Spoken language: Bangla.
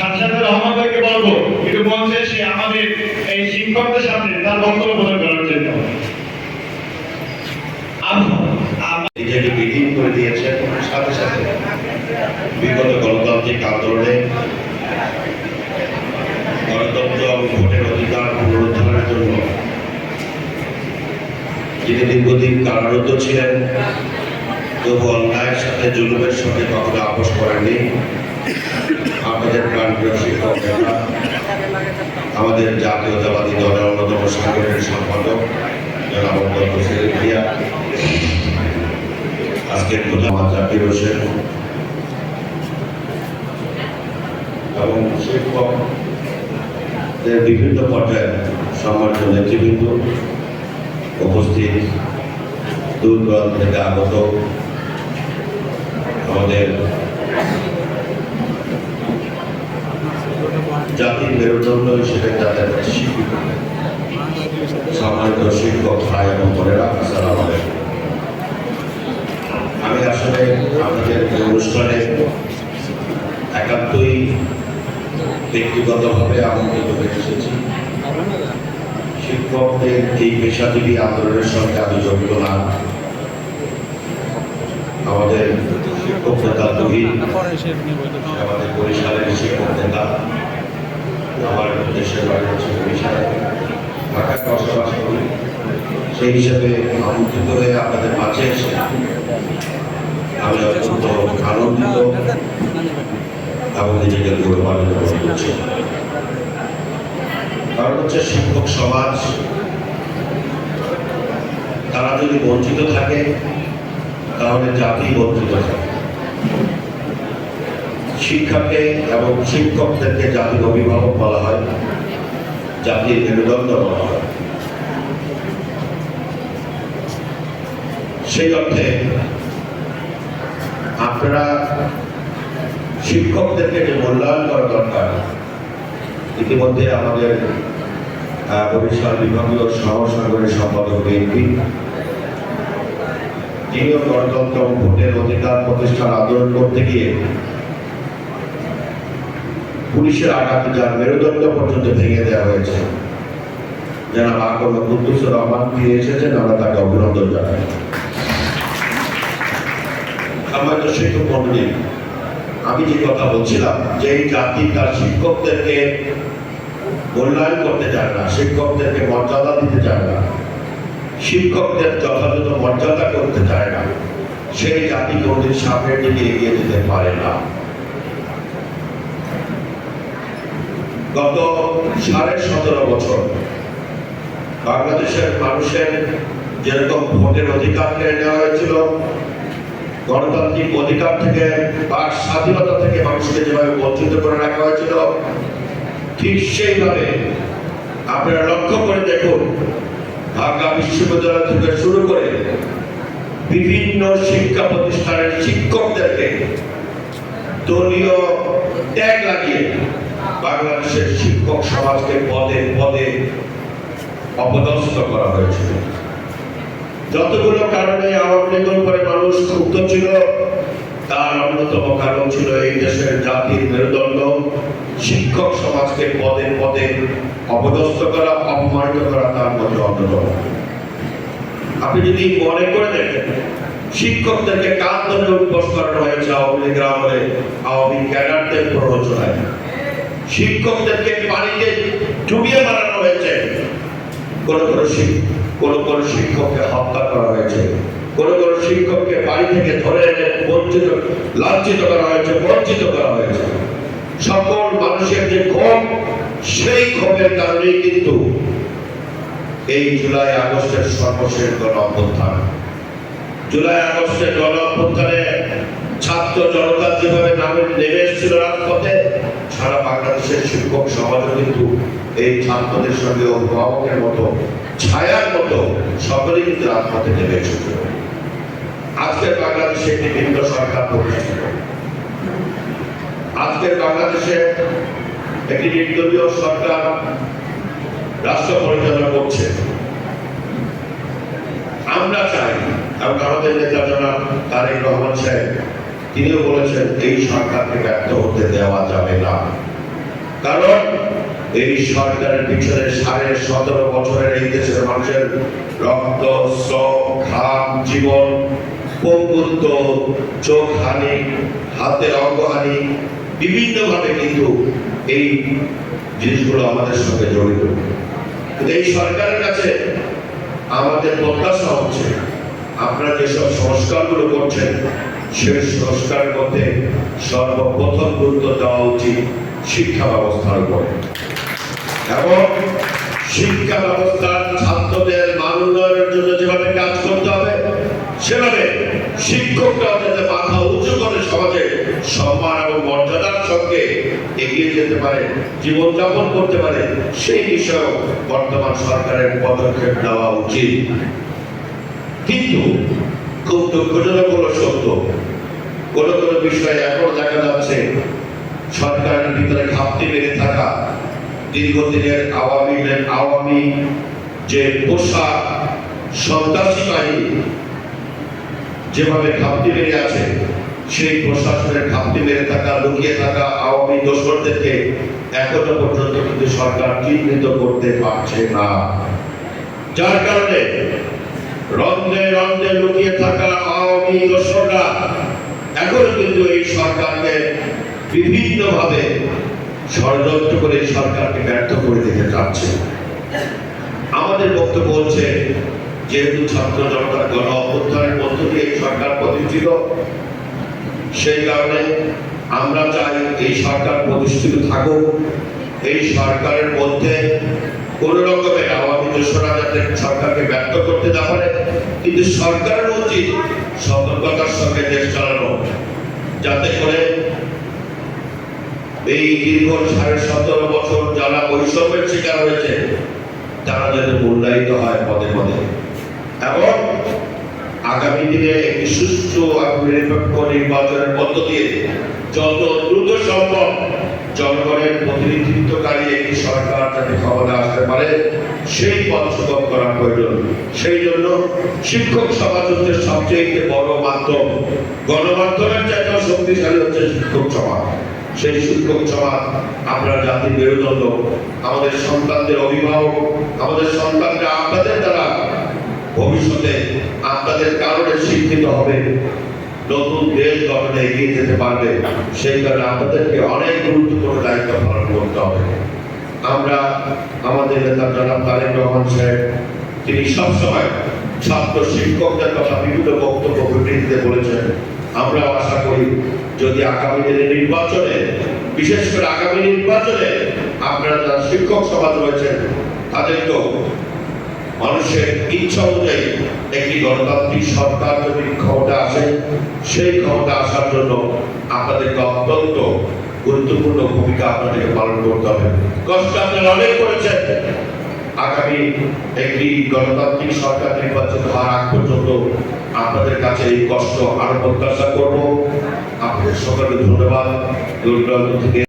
সাথে রহমান ভাইকে বলব, একটু মঞ্চে এসে আমাদের এই শিক্ষকদের সামনে তার বক্তব্য প্রদান করার জন্য। নিজেকে বিলীন করে দিয়েছেন সাথে সাথে বিগত গণতান্ত্রিক আন্দোলনে গণতন্ত্র এবং ভোটের অধিকার পুনরুদ্ধারের জন্য যিনি দীর্ঘদিন কারারত ছিলেন, তবু অন্যায়ের সাথে জুলুমের সঙ্গে কখনো আপোষ করেননি। প্রাণপ্রিয় শিক্ষক আমাদের জাতীয়তাবাদী দলের অন্যতম সাংগঠনিক সম্পাদক আজকের প্রধান এবং শিক্ষকদের বিভিন্ন পর্যায়ে সম্মানিত নেতৃবৃন্দ উপস্থিত। দূর দূরান্ত থেকে আগত আমাদের জাতির মেরুদণ্ড হিসেবে যাদের শিক্ষিত সম্মানিত শিক্ষক ভাই এবং বোনেরা, আসসালাম আমি আসলে এই অনুষ্ঠানে একান্তই ব্যক্তিগতভাবে আমন্ত্রিত হয়ে এসেছি। শিক্ষকদের এই পেশাজীবী আন্দোলনের সঙ্গে আমি জড়িত না। আমাদের শিক্ষক নেতা আমাদের বরিশালের শিক্ষক নেতা আমার দেশের বাড়ি হচ্ছে বরিশালে ঢাকায় বসবাস করি সেই হিসাবে আমন্ত্রিত হয়ে আপনাদের মাঝে এসে আমি অত্যন্ত আনন্দিত এবং নিজেকে গৌরবান্বিত বোধ করছি কারণ হচ্ছে শিক্ষক সমাজ তারা যদি বঞ্চিত থাকে তাহলে জাতি বঞ্চিত থাকে শিক্ষাকে এবং শিক্ষকদেরকে জাতির অভিভাবক বলা হয়, জাতির মেরুদণ্ড বলা হয়। সেই অর্থে আপনারা শিক্ষকদেরকে যে মূল্যায়ন করা দরকার, ইতিমধ্যে আমাদের বরিশাল বিভাগীয় সহসাগরের সম্পাদক বিএনপি তিনিও গণতন্ত্র ভোটের অধিকার প্রতিষ্ঠার আন্দোলন করতে গিয়ে পুলিশের আঘাতে যার মেরুদণ্ড পর্যন্ত ভেঙে দেওয়া হয়েছে। আকর্ম কুদ্দুসুর রহমান ফিরে এসেছেন, আমরা তাকে অভিনন্দন জানাই। শিক্ষক মন্ডলী, আমি যে কথা বলছিলাম যে এই জাতি তার শিক্ষকদেরকে মূল্যায়ন করতে চায় না, শিক্ষকদেরকে মর্যাদা দিতে চায় না, শিক্ষকদের যথাযথ মর্যাদা করতে চায় না, সেই জাতি কোনদিন সামনের দিকে এগিয়ে যেতে পারে না। গত সাড়ে সতেরো বছর বাংলাদেশের মানুষের যেরকম ভোটের অধিকার কেড়ে নেওয়া হয়েছিল, গণতান্ত্রিক অধিকার থেকে বা স্বাধীনতা থেকে মানুষকে যেভাবে বঞ্চিত করে রাখা হয়েছিল, ঠিক সেইভাবে আপনারা লক্ষ্য করে দেখুন, ঢাকা বিশ্ববিদ্যালয় থেকে শুরু করে বিভিন্ন শিক্ষা প্রতিষ্ঠানের শিক্ষকদেরকে দলীয় ট্যাগ লাগিয়ে বাংলাদেশের শিক্ষক সমাজকে পদে পদে অপদস্থ করা হয়েছিল। যতগুলো কারণে আওয়ামী লীগের উপরে মানুষ ক্ষুব্ধ ছিল, তার অন্যতম কারণ ছিল এই দেশের জাতির মেরুদণ্ড। শিক্ষক সমাজকে পদে পদে অপদস্থ করা, অপমানিত করা তার মধ্যে অন্যতম। আপনি যদি মনে করে দেখেন, শিক্ষকদেরকে কান ধরে উদ্বোস হয়েছে আওয়ামী লীগের আমলে, আওয়ামী ক্যাডারদের প্ররোচনায়? শিক্ষকদেরকে পানিতে ডুবিয়ে মারানো হয়েছে। কোন কোন কোন কোন শিক্ষককে হত্যা করা হয়েছে। কোন কোন শিক্ষককে বাড়ি থেকে ধরে এনে বঞ্চিত, লাঞ্ছিত করা হয়েছে, বঞ্চিত করা হয়েছে। সকল মানুষের যে ক্ষোভ, সেই ক্ষোভের কারণেই কিন্তু এই জুলাই আগস্টের সর্বশেষ গণ অভ্যুত্থান। জুলাই আগস্টের গণ অভ্যুত্থানে ছাত্র জনতা যেভাবে নামে নেমে এসেছিল রাজপথে সারা বাংলাদেশের শিক্ষক সমাজও কিন্তু এই ছাত্রদের সঙ্গে অভিভাবকের মতো, ছায়ার মতো সকলেই কিন্তু রাজপথে নেমে এসেছিল আজকের বাংলাদেশে একটি ভিন্ন সরকার প্রতিষ্ঠিত। আজকের বাংলাদেশে একটি নির্দলীয় সরকার রাষ্ট্র পরিচালনা করছে। আমরা চাই এবং আমাদের নেতা জনাব তারেক রহমান সাহেব তিনিও বলেছেন, এই সরকারকে ব্যর্থ হতে দেওয়া যাবে না। কারণ এই সরকারের পিছনে সাড়ে সতেরো বছরের এই দেশের মানুষের রক্ত, শ্রম, ঘাম, জীবন পঙ্গুত্ব চোখ হানি হাতের অঙ্গহানি বিভিন্ন ভাবে কিন্তু এই জিনিসগুলো আমাদের সঙ্গে জড়িত। কিন্তু এই সরকারের কাছে আমাদের প্রত্যাশা হচ্ছে, আপনারা যেসব সংস্কারগুলো করছেন সেই সংস্কারের মধ্যে সর্বপ্রথম গুরুত্ব দেওয়া উচিত শিক্ষা ব্যবস্থার উপর। এবং শিক্ষা ব্যবস্থার ছাত্রদের মান উন্নয়নের জন্য যেভাবে কাজ করতে হবে, সেভাবে শিক্ষকরা যাতে মাথা উঁচু করে সমাজে সম্মান এবং মর্যাদার সঙ্গে এগিয়ে যেতে পারে, জীবনযাপন করতে পারে, সেই বিষয়েও বর্তমান সরকারের পদক্ষেপ নেওয়া উচিত। কিন্তু খুব দুঃখজনক হলো সত্য কোন কোন বিষয়ে এখনও দেখা যাচ্ছে সরকারের ভিতরে ঘাপটি বেড়ে থাকা দীর্ঘদিনের আওয়ামী আওয়ামী যে পোশাক সন্ত্রাসী বাহিনী যেভাবে ঘাপটি বেড়ে আছে, সেই প্রশাসনের ঘাপটি বেড়ে থাকা, লুকিয়ে থাকা আওয়ামী দোসরদেরকে এখনও পর্যন্ত কিন্তু সরকার চিহ্নিত করতে পারছে না। যার কারণে রন্ধে রন্ধে লুকিয়ে থাকা আওয়ামী দোসররা এখনও কিন্তু এই সরকারকে বিভিন্ন ভাবে ষড়যন্ত্র করে সরকারকে ব্যর্থ করে দিতে চাচ্ছে। আমাদের বক্তব্য হচ্ছে, যেহেতু ছাত্র জনতার গণ অভ্যুত্থানের মধ্য দিয়ে সরকার প্রতিষ্ঠিত, সেই কারণে আমরা চাই এই সরকার প্রতিষ্ঠিত থাকুক। এই সরকারের মধ্যে কোন রকমের আওয়ামী দোষরা যাতে সরকারকে ব্যর্থ করতে না পারে, কিন্তু সরকারের উচিত সতর্কতার সঙ্গে দেশ চালানো, যাতে করে এই দীর্ঘ সাড়ে সতেরো বছর যারা বৈষম্যের শিকার হয়েছে, তারা যাতে মূল্যায়িত হয় পদে পদে। এবং আগামী দিনে একটি এবং নিরপেক্ষ নির্বাচনের মধ্য দিয়ে যত দ্রুত সম্ভব জনগণের প্রতিনিধিত্বকারী একটি সরকার যাতে ক্ষমতা আসতে পারে, সেই সুগম করা প্রয়োজন। সেই জন্য শিক্ষক সমাজ হচ্ছে সবচেয়ে বড় মাধ্যম। গণমাধ্যমের চাইতেও শক্তিশালী হচ্ছে শিক্ষক সমাজ। সেই শিক্ষক সমাজ আমরা জাতির মেরুদণ্ড, আমাদের সন্তানদের অভিভাবক, আমাদের সন্তানরা আপনাদের দ্বারা ভবিষ্যতে আপনাদের কারণে শিক্ষিত হবে। নতুন দেশ গঠনে এগিয়ে যেতে পারবে, সেই কারণে আপনাদেরকে অনেক গুরুত্বপূর্ণ দায়িত্ব পালন করতে হবে। আমরা আমাদের নেতা জনাব তারেক রহমান সাহেব, তিনি সবসময় ছাত্র শিক্ষকদের কথা বিভিন্ন বক্তব্য বিবৃতিতে বলেছেন। আমরা আশা করি যদি আগামী দিনের নির্বাচনে, বিশেষ করে আগামী নির্বাচনে আপনারা যারা শিক্ষক সমাজ রয়েছেন তাদেরকেও মানুষের ইচ্ছা অনুযায়ী একটি গণতান্ত্রিক সরকার যদি ক্ষমতা আসে, সেই ক্ষমতা আসার জন্য আপনাদেরকে অত্যন্ত গুরুত্বপূর্ণ ভূমিকা আপনাদেরকে পালন করতে হবে। কষ্ট আপনারা অনেক করেছেন। আগামী একটি গণতান্ত্রিক সরকার নির্বাচিত হওয়ার আগ পর্যন্ত আপনাদের কাছে এই কষ্ট আরও প্রত্যাশা করব। সকলকে ধন্যবাদ। থেকে